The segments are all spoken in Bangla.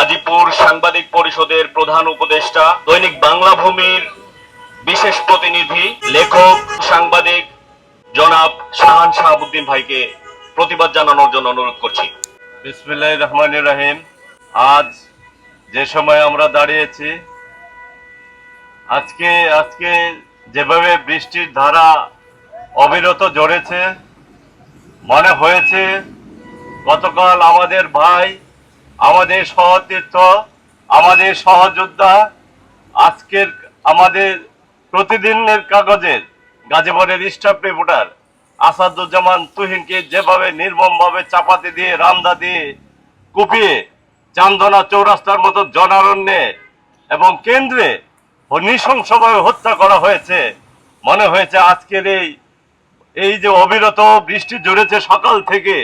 গাজীপুর সাংবাদিক পরিষদের প্রধান উপদেষ্টা, দৈনিক বাংলা ভূমির বিশেষ প্রতিনিধি, লেখক, সাংবাদিক জনাব শাহান শাহাবুদ্দিন ভাইকে প্রতিবাদ জানানোর জন্য অনুরোধ করছি। বিসমিল্লাহ রহমান রহিম। আজ যে সময় আমরা দাঁড়িয়েছি, আজকে আজকে যেভাবে বৃষ্টির ধারা অবিরত জড়েছে মনে হয়েছে গতকাল আমাদের ভাই আমাদের সহতীর্থ, আমাদের সহযোদ্ধা, আজকের আমাদের প্রতিদিনের কাগজের গাজীপুরের স্টাফ রিপোর্টার আসাদুজ্জামান তুহিনকে যেভাবে নির্মমভাবে চাপাতি দিয়ে, রামদা দিয়ে কুপিয়ে চান্দনা চৌরাস্তার মতো জনারণ্যে এবং কেন্দ্রে নৃশংসভাবে হত্যা করা হয়েছে, মনে হয়েছে আজকের এই এই যে অবিরত বৃষ্টি জুড়েছে সকাল থেকে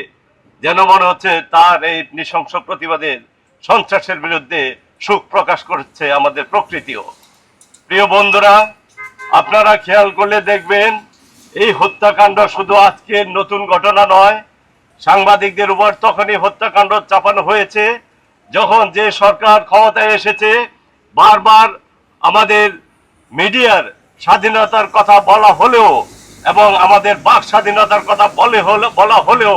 যেন মনে হচ্ছে তার এই নৃশংস প্রতিবাদের সন্ত্রাসের বিরুদ্ধে সুখ প্রকাশ করছে আমাদের প্রকৃতিও। প্রিয় বন্ধুরা, আপনারা খেয়াল করলে দেখবেন, এই হত্যাকাণ্ড শুধু আজকের নতুন ঘটনা নয়, সাংবাদিকদের উপর তখনই হত্যাকাণ্ড চাপানো হয়েছে, যখন যে সরকার ক্ষমতায় এসেছে, বারবার আমাদের মিডিয়ার স্বাধীনতার কথা বলা হলেও এবং আমাদের বাক স্বাধীনতার কথা বলে হলে বলা হলেও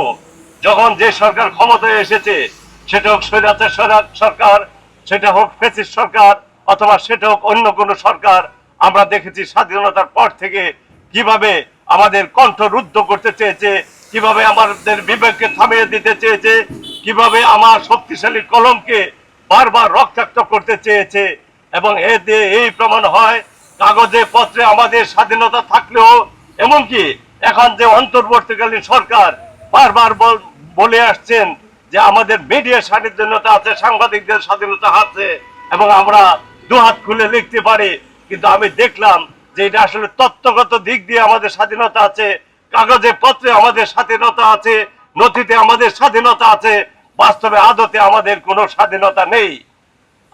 যখন যে সরকার ক্ষমতায় এসেছে, সেটা হোক স্বৈরাচার সরা- সরকার, সেটা হোক ফেসিস সরকার, অথবা সেটা হোক অন্য কোনো সরকার, আমরা দেখেছি স্বাধীনতার পর থেকে কীভাবে আমাদের কণ্ঠ রুদ্ধ করতে চেয়েছে, কীভাবে আমাদের বিবেককে থামিয়ে দিতে চেয়েছে, কীভাবে আমার শক্তিশালী কলমকে বারবার রক্তাক্ত করতে চেয়েছে, এবং এ দিয়ে এই প্রমাণ হয়, কাগজে, পত্রে আমাদের স্বাধীনতা থাকলেও, এমনকি এখন যে অন্তর্বর্তীকালীন সরকার বারবার বল- বলে আসছেন যে আমাদের মিডিয়া স্বাধীনতা আছে, সাংবাদিকদের স্বাধীনতা আছে এবং আমরা দুহাত খুলে লিখতে পারি। কিন্তু আমি দেখলাম যে এটা আসলে তত্ত্বগত দিক দিয়ে আমাদের স্বাধীনতা আছে, কাগজে পত্রে আমাদের স্বাধীনতা আছে, নথিতে আমাদের স্বাধীনতা আছে, বাস্তবে আদতে আমাদের কোনো স্বাধীনতা নেই।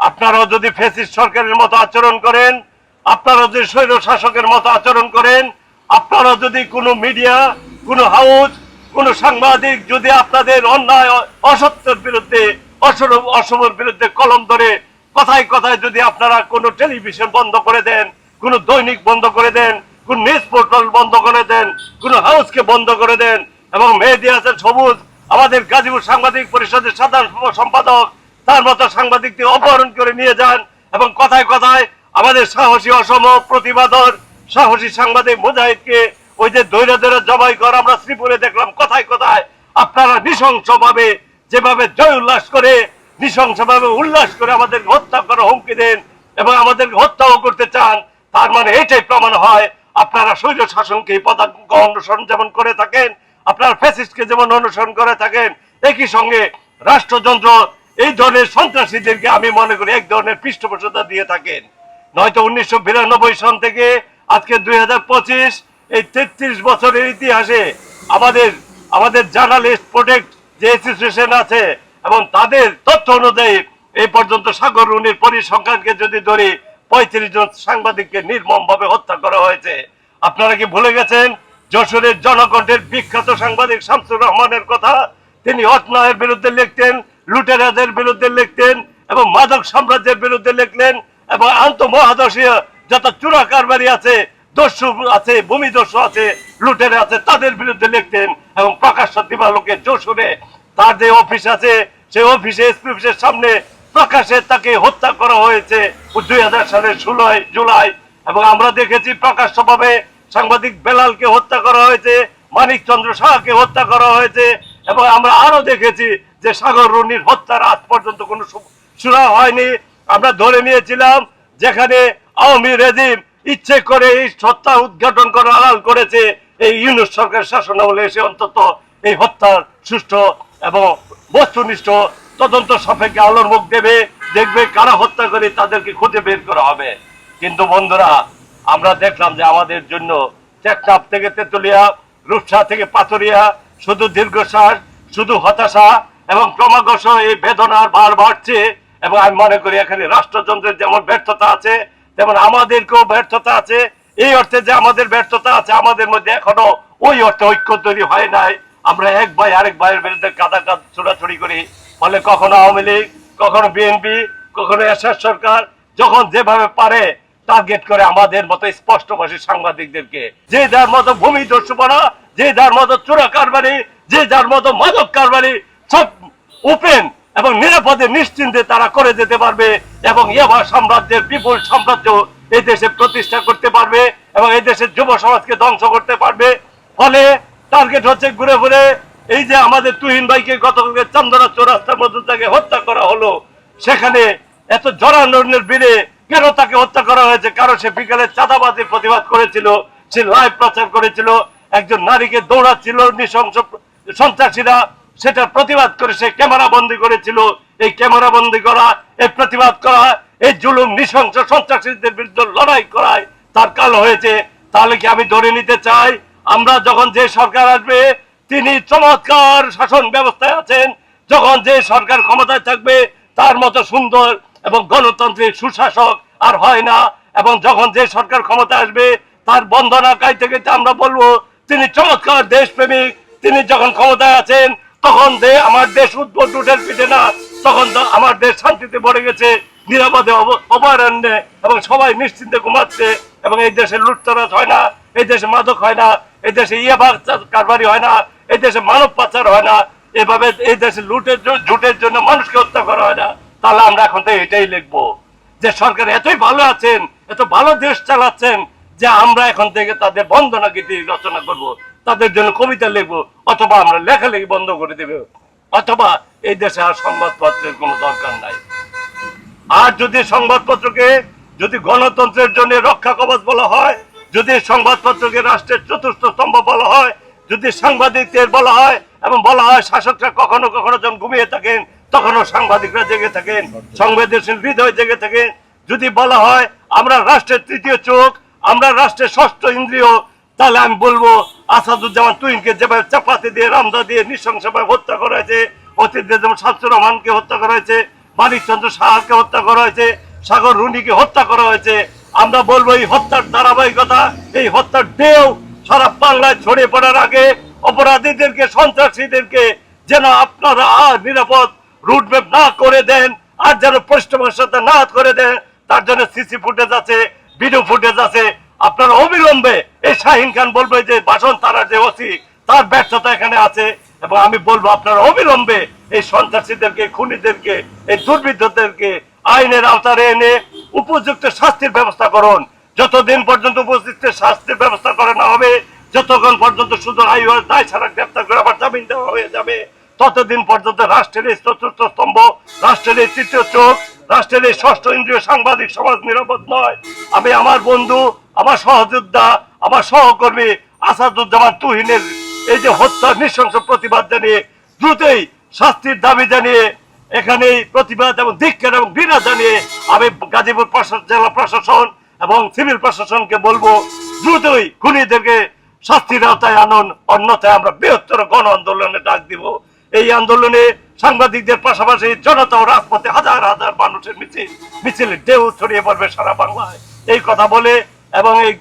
আপনারাও যদি ফেসিস সরকারের মতো আচরণ করেন, আপনারা যদি স্বৈর শাসকের মতো আচরণ করেন, আপনারা যদি কোনো মিডিয়া কোনো হাউস কোনো সাংবাদিক যদি আপনাদের অন্যায়, অসত্যের বিরুদ্ধে অসমর বিরুদ্ধে কলম ধরে, কথায় কথায় যদি আপনারা কোনো টেলিভিশন বন্ধ করে দেন, কোনো দৈনিক বন্ধ করে দেন, কোন নিউজ পোর্টাল বন্ধ করে দেন, কোনো হাউসকে বন্ধ করে দেন, এবং মেহেদি হাসান সবুজ, আমাদের গাজীপুর সাংবাদিক পরিষদের সাধারণ সম্পাদক, তার মতো সাংবাদিকদের অপহরণ করে নিয়ে যান, এবং কথায় কথায় আমাদের সাহসী অসম প্রতিবাদর সাহসী সাংবাদিক মুজাহিদকে ওই যে দৈরা দৈরা জবাই কর, আমরা শ্রীপুরে দেখলাম কথায় কথায় আপনারা নৃশংসভাবে যেভাবে জয় উল্লাস করে, নৃশংসভাবে উল্লাস করে আমাদের হত্যা করার হুমকি দেন এবং আমাদের হত্যাও করতে চান, তার মানে এটাই প্রমাণ হয়। আপনারা শৈল শাসনকে পদাঙ্ক অনুসরণ যেমন করে থাকেন, আপনারা ফ্যাসিস্টকে যেমন অনুসরণ করে থাকেন, একই সঙ্গে রাষ্ট্রযন্ত্র, এই ধরনের সন্ত্রাসীদেরকে আমি মনে করি এক ধরনের পৃষ্ঠপোষকতা দিয়ে থাকেন। নয়তো উনিশশো বিরানব্বই সন থেকে আজকে দুই হাজার পঁচিশ এই তেত্রিশ বছরের ইতিহাসে আমাদের আমাদের জার্নালিস্ট প্রোটেক্ট যে অ্যাসোসিয়েশন আছে এবং তাদের তথ্য অনুযায়ী এই পর্যন্ত সাগর রুনির পরিসংখ্যানকে যদি ধরি, পঁয়ত্রিশ জন সাংবাদিককে নির্মম ভাবে হত্যা করা হয়েছে। আপনারা কি ভুলে গেছেন? যশোরের জনকণ্ঠের বিখ্যাত সাংবাদিক শামসুর রহমানের কথা। তিনি অটনায়ের বিরুদ্ধে লিখতেন, লুটেরাদের বিরুদ্ধে লিখতেন এবং মাদক সাম্রাজ্যের বিরুদ্ধে লিখলেন এবং আন্তঃমহাদেশীয় যত চূড়া কারবারি আছে দস্যু আছে, ভূমি দস্যু আছে, লুটেরা আছে, তাদের বিরুদ্ধে লিখতেন এবং প্রকাশ্য দিবালোকে যশোরে তার যে অফিস আছে, সেই অফিসে এসপি অফিসের সামনে প্রকাশ্যে তাকে হত্যা করা হয়েছে দুই হাজার সালের ষোলোই জুলাই। এবং আমরা দেখেছি প্রকাশ্যভাবে সাংবাদিক বেলালকে হত্যা করা হয়েছে মানিক চন্দ্র শাহকে হত্যা করা হয়েছে, এবং আমরা আরও দেখেছি যে সাগর রুনির হত্যার আজ পর্যন্ত কোনো শোনা হয়নি। আমরা ধরে নিয়েছিলাম যেখানে আওয়ামী রেজিম ইচ্ছে করে এই হত্যা উদ্ঘাটন করা আড়াল করেছে এই ইউনুস সরকার শাসন আমলে এসে অন্তত এই হত্যার সুষ্ঠু এবং বস্তুনিষ্ঠ তদন্ত সাপেক্ষে আলোর মুখ দেবে, দেখবে কারা হত্যা করে তাদেরকে খুঁজে বের করা হবে। কিন্তু বন্ধুরা, আমরা দেখলাম যে আমাদের জন্য টেকনাফ থেকে তেঁতুলিয়া, রূপসা থেকে পাথরিয়া, শুধু দীর্ঘশ্বাস, শুধু হতাশা এবং ক্রমাগত এই বেদনার ভার বাড়ছে এবং আমি মনে করি এখানে রাষ্ট্রযন্ত্রের যেমন ব্যর্থতা আছে তেমন আমাদেরকেও ব্যর্থতা আছে, এই অর্থে যে আমাদের ব্যর্থতা আছে, আমাদের মধ্যে এখনও ওই অর্থে ঐক্য তৈরি হয় নাই। আমরা এক ভাই আরেক ভাইয়ের বিরুদ্ধে কাদা কাদ ছোড়াছড়ি করি। ফলে কখনো আওয়ামী লীগ, কখনো বিএনপি, কখনো এরশাদ সরকার, যখন যেভাবে পারে টার্গেট করে আমাদের মতো স্পষ্টভাষী সাংবাদিকদেরকে। যে যার মতো ভূমি দস্যুপনা যে যার মতো চোরা কারবারি যে যার মতো মাদক কারবারি, সব ওপেন এবং নিরাপদে নিশ্চিন্তে তারা করে যেতে পারবে এবং ইয়াবা সাম্রাজ্যের বিপুল সাম্রাজ্য এই দেশে প্রতিষ্ঠা করতে পারবে এবং এই দেশের যুব সমাজকে ধ্বংস করতে পারবে। ফলে টার্গেট হচ্ছে ঘুরে ঘুরে এই যে আমাদের তুহিন ভাইকে গতকালকে চন্দনা চৌরাস্তার মধ্যে তাকে হত্যা করা হলো, সেখানে এত জরাননের বীরে কেন তাকে হত্যা করা হয়েছে? কারণ সে বিকালে চাঁদাবাজি প্রতিবাদ করেছিল, সে লাইভ প্রচার করেছিল, একজন নারীকে দৌড়াচ্ছিল, নৃশংস সন্ত্রাসীরা। সেটা প্রতিবাদ করে সে ক্যামেরা বন্দি করেছিল। এই ক্যামেরা বন্দি করা, এই প্রতিবাদ করা, এই জুলুম, নৃশংস সন্ত্রাসীদের বিরুদ্ধে লড়াই করায় তার কাল হয়েছে। তাহলে কি আমি ধরে নিতে চাই? আমরা যখন যে সরকার আসবে, তিনি চমৎকার শাসন ব্যবস্থায় আছেন। যখন যে সরকার ক্ষমতায় থাকবে, তার মতো সুন্দর এবং গণতান্ত্রিক সুশাসক আর হয় না। এবং যখন যে সরকার ক্ষমতা আসবে, তার বন্দনা গাইতে আমরা বলব, তিনি চমৎকার দেশপ্রেমিক। তিনি যখন ক্ষমতায় আছেন তখন দে আমার দেশ উদ্ভট উঠের পিঠে না, তখন আমার দেশ শান্তিতে ভরে গেছে, নিরাপদে অভয়ারণ্যে এবং সবাই নিশ্চিন্তে ঘুমাচ্ছে এবং এই দেশে লুটতরাজ হয় না, এই দেশে মাদক হয় না, এই দেশে ইয়াবা কারবারি হয় না, এই দেশে মানব পাচার হয় না, এভাবে এই দেশে লুটের ঝুটের জন্য মানুষকে হত্যা করা হয় না। তাহলে আমরা এখন তো এটাই লিখব যে সরকার এতই ভালো আছেন, এত ভালো দেশ চালাচ্ছেন যে আমরা এখন থেকে তাদের বন্দনা গীতি রচনা করব। তাদের জন্য কবিতা লিখব, অথবা আমরা লেখালেখি বন্ধ করে দেব, অথবা এই দেশে আর সংবাদপত্রের কোনো দরকার নাই। আর যদি সংবাদপত্রকে, যদি গণতন্ত্রের জন্য রক্ষা কবচ বলা হয়, যদি সংবাদপত্রকে রাষ্ট্রের চতুর্থ স্তম্ভ বলা হয়, যদি সাংবাদিকদের বলা হয়, এবং বলা হয় শাসকরা কখনো কখনো যখন ঘুমিয়ে থাকেন, তখনও সাংবাদিকরা জেগে থাকেন, সংবেদনশীল হৃদয় জেগে থাকেন। যদি বলা হয়, আমরা রাষ্ট্রের তৃতীয় চোখ, আমরা রাষ্ট্রের ষষ্ঠ ইন্দ্রিয় তাহলে আমি বলব, আসাদুজ্জামান তুইনকে যেভাবে চাপাতি দিয়ে, রামদা দিয়ে, নৃশংসভাবে হত্যা করা হয়েছে অতীতে যেমন শামসুর রহমানকে হত্যা করা হয়েছে, মানিকচন্দ্র সাহাকে হত্যা করা হয়েছে, সাগর রুনিকে হত্যা করা হয়েছে, আমরা বলব এই হত্যার ধারাবাহিকতা, এই হত্যার ঢেউ সারা বাংলায় ছড়িয়ে পড়ার আগে অপরাধীদেরকে, সন্ত্রাসীদেরকে যেন আপনারা আর নিরাপদ রুটম্যাপ না করে দেন, আর যেন পৃষ্ঠপোষকতা সাথে না করে দেন, তার জন্য সিসি ফুটেজ আছে, ভিডিও ফুটেজ আছে আপনারা অবিলম্বে এই শাহিন খান বলবে যে, বাসন তারা যে ওসি, তার ব্যর্থতা এখানে আছে। এবং আমি বলব, আপনারা অবিলম্বে এই সন্ত্রাসীদেরকে, খুনিদেরকে, এই দুর্বৃত্তদেরকে আইনের আওতারে এনে উপযুক্ত শাস্তির ব্যবস্থা করুন। যতদিন পর্যন্ত উপযুক্ত শাস্তির ব্যবস্থা করা না হবে, যতক্ষণ পর্যন্ত শুধু আর দায় ছাড়া গ্রেপ্তার করে আবার জামিন দেওয়া হয়ে যাবে ততদিন পর্যন্ত রাষ্ট্রের এই চতুর্থ স্তম্ভ, রাষ্ট্রের এই তৃতীয় চোখ, রাষ্ট্রের এই ষষ্ঠ ইন্দ্রিয় সাংবাদিক সমাজ নিরাপদ নয়। আমি আমার বন্ধু, আমার সহযোদ্ধা, আমার সহকর্মী আসাদুজ্জামান তুহিনের এই যে হত্যা নৃশংস প্রতিবাদ জানিয়ে, দ্রুতই শাস্তির দাবি জানিয়ে এখানে প্রতিবাদ এবং ধিক্ষার এবং ঘৃণা জানিয়ে আমি গাজীপুর জেলা প্রশাসন এবং সিভিল প্রশাসনকে বলব, দ্রুতই খুনিদেরকে শাস্তির আওতায় আনুন, অন্যথায় আমরা বৃহত্তর গণ আন্দোলনে ডাক দিব। এই আন্দোলনে সাংবাদিকদের পাশাপাশি জনতা ও রাজপথে হাজার হাজার মানুষের মিছিল মিছিল ঢেউ ছড়িয়ে পড়বে সারা বাংলায়। এই কথা বলে এবং এই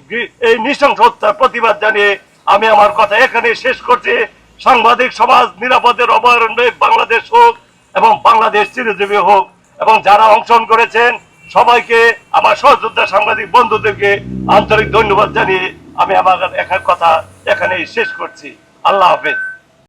এই নৃশংস হত্যার প্রতিবাদ জানিয়ে আমি আমার কথা এখানে শেষ করছি। সাংবাদিক সমাজ নিরাপদের অভয়ারণ্যে বাংলাদেশ হোক এবং বাংলাদেশ চিরজীবী হোক এবং যারা অংশগ্রহণ করেছেন সবাইকে, আমার সহযোদ্ধা সাংবাদিক বন্ধুদেরকে আন্তরিক ধন্যবাদ জানিয়ে আমি আমার এখানে কথা এখানেই শেষ করছি। আল্লাহ হাফেজ।